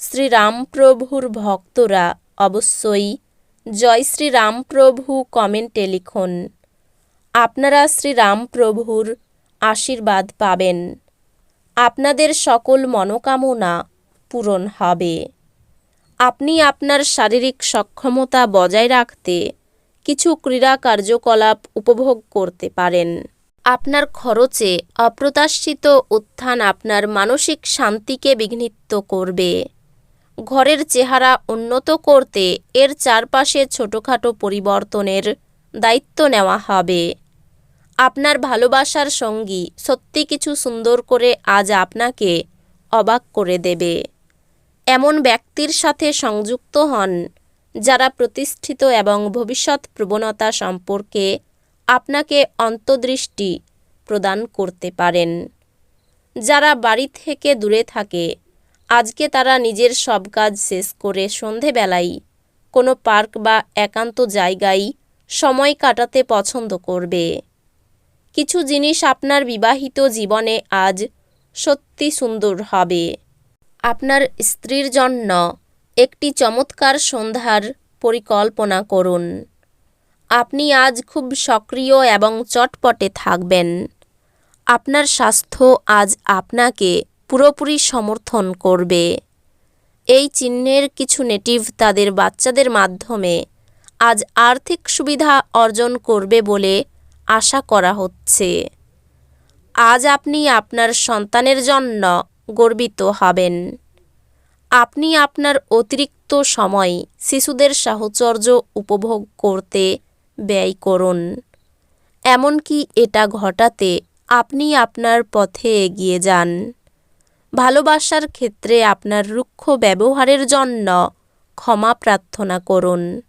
শ্রীরামপ্রভুর ভক্তরা অবশ্যই জয় শ্রীরামপ্রভু কমেন্টে লিখুন। আপনারা শ্রীরামপ্রভুর আশীর্বাদ পাবেন। আপনাদের সকল মনোকামনা পূরণ হবে। আপনি আপনার শারীরিক সক্ষমতা বজায় রাখতে কিছু ক্রীড়া কার্যকলাপ উপভোগ করতে পারেন। আপনার খরচে অপ্রত্যাশিত উত্থান আপনার মানসিক শান্তিকে বিঘ্নিত করবে। ঘরের চেহারা উন্নত করতে এর চারপাশে ছোটোখাটো পরিবর্তনের দায়িত্ব নেওয়া হবে। আপনার ভালোবাসার সঙ্গী সত্যি কিছু সুন্দর করে আজ আপনাকে অবাক করে দেবে। এমন ব্যক্তির সাথে সংযুক্ত হন যারা প্রতিষ্ঠিত এবং ভবিষ্যৎ প্রবণতা সম্পর্কে আপনাকে অন্তর্দৃষ্টি প্রদান করতে পারেন। যারা বাড়ি থেকে দূরে থাকে আজকে তারা নিজের সব কাজ শেষ করে সন্ধেবেলায় কোনো পার্ক বা একান্ত জায়গায় সময় কাটাতে পছন্দ করবে। কিছু জিনিস আপনার বিবাহিত জীবনে আজ সত্যি সুন্দর হবে। আপনার স্ত্রীর জন্য একটি চমৎকার সন্ধ্যার পরিকল্পনা করুন। আপনি আজ খুব সক্রিয় এবং চটপটে থাকবেন। আপনার স্বাস্থ্য আজ আপনাকে পুরোপুরি সমর্থন করবে। এই চিহ্নের কিছু নেটিভ তাদের বাচ্চাদের মাধ্যমে আজ আর্থিক সুবিধা অর্জন করবে বলে আশা করা হচ্ছে। আজ আপনি আপনার সন্তানের জন্য গর্বিত হবেন। আপনি আপনার অতিরিক্ত সময় শিশুদের সাহচর্য উপভোগ করতে ব্যয় করুন। এমনকি এটা ঘটাতে আপনি আপনার পথে এগিয়ে যান। ভালোবাসার ক্ষেত্রে আপনার রুক্ষ ব্যবহারের জন্য ক্ষমা প্রার্থনা করুন।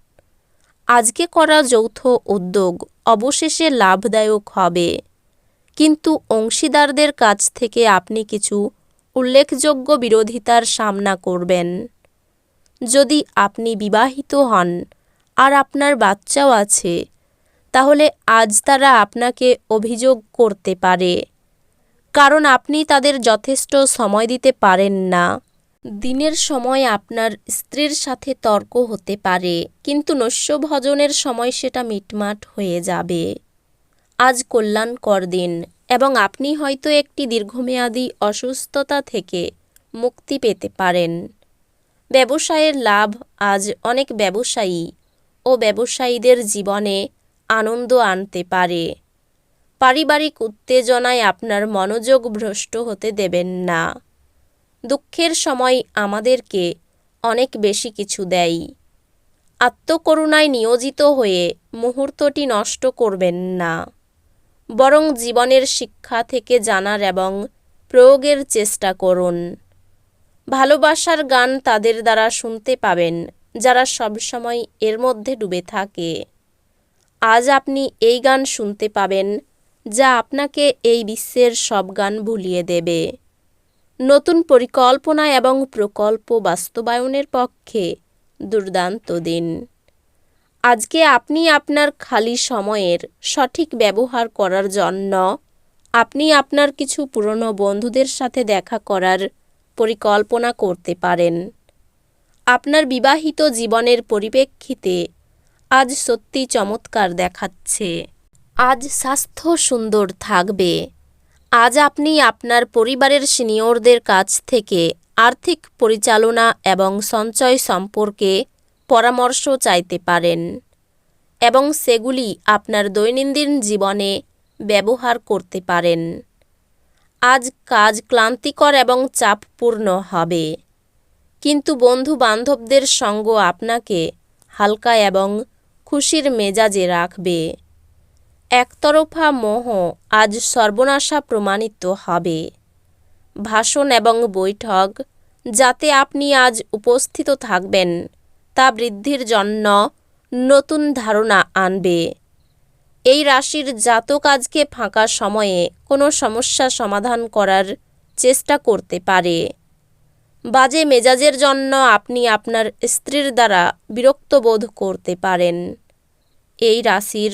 আজকে করা যৌথ উদ্যোগ অবশেষে লাভদায়ক হবে। কিন্তু অংশীদারদের কাছ থেকে আপনি কিছু উল্লেখযোগ্য বিরোধিতার সামনা করবেন। যদি আপনি বিবাহিত হন আর আপনার বাচ্চাও আছে, তাহলে আজ তারা আপনাকে অভিযোগ করতে পারে। কারণ আপনি তাদের যথেষ্ট সময় দিতে পারেন না। দিনের সময় আপনার স্ত্রীর সাথে তর্ক হতে পারে, কিন্তু নস্যভজনের সময় সেটা মিটমাট হয়ে যাবে। আজ কল্যাণকর দিন, এবং আপনি হয়তো একটি দীর্ঘমেয়াদী অসুস্থতা থেকে মুক্তি পেতে পারেন। ব্যবসায়ের লাভ আজ অনেক ব্যবসায়ী ও ব্যবসায়ীদের জীবনে আনন্দ আনতে পারে। পারিবারিক উত্তেজনায় আপনার মনোযোগ ভ্রষ্ট হতে দেবেন না। দুঃখের সময় আমাদেরকে অনেক বেশি কিছু দেয়। আত্মকরুণায় নিয়োজিত হয়ে মুহূর্তটি নষ্ট করবেন না। বরং জীবনের শিক্ষা থেকে জানার এবং প্রয়োগের চেষ্টা করুন। ভালোবাসার গান তাদের দ্বারা শুনতে পাবেন, যারা সবসময় এর মধ্যে ডুবে থাকে। আজ আপনি এই গান শুনতে পাবেন যা আপনাকে এই বিশ্বের সব গান ভুলিয়ে দেবে। নতুন পরিকল্পনা এবং প্রকল্প বাস্তবায়নের পক্ষে দুর্দান্ত দিন। আজকে আপনি আপনার খালি সময়ের সঠিক ব্যবহার করার জন্য আপনি আপনার কিছু পুরনো বন্ধুদের সাথে দেখা করার পরিকল্পনা করতে পারেন। আপনার বিবাহিত জীবনের পরিপ্রেক্ষিতে আজ সত্যি চমৎকার দেখাচ্ছে। আজ স্বাস্থ্য সুন্দর থাকবে। আজ আপনি আপনার পরিবারের সিনিয়রদের কাছ থেকে আর্থিক পরিচালনা এবং সঞ্চয় সম্পর্কে পরামর্শ চাইতে পারেন এবং সেগুলি আপনার দৈনন্দিন জীবনে ব্যবহার করতে পারেন। আজ কাজ ক্লান্তিকর এবং চাপপূর্ণ হবে। কিন্তু বন্ধু বান্ধবদের সঙ্গ আপনাকে হালকা এবং খুশির মেজাজে রাখবে। একতরফা মোহ আজ সর্বনাশা প্রমাণিত হবে। ভাষণ এবং বৈঠক, যাতে আপনি আজ উপস্থিত থাকবেন, তা বৃদ্ধির জন্য নতুন ধারণা আনবে। এই রাশির জাতক আজকে ফাঁকা সময়ে কোনো সমস্যা সমাধান করার চেষ্টা করতে পারে। বাজে মেজাজের জন্য আপনি আপনার স্ত্রীর দ্বারা বিরক্ত বোধ করতে পারেন। এই রাশির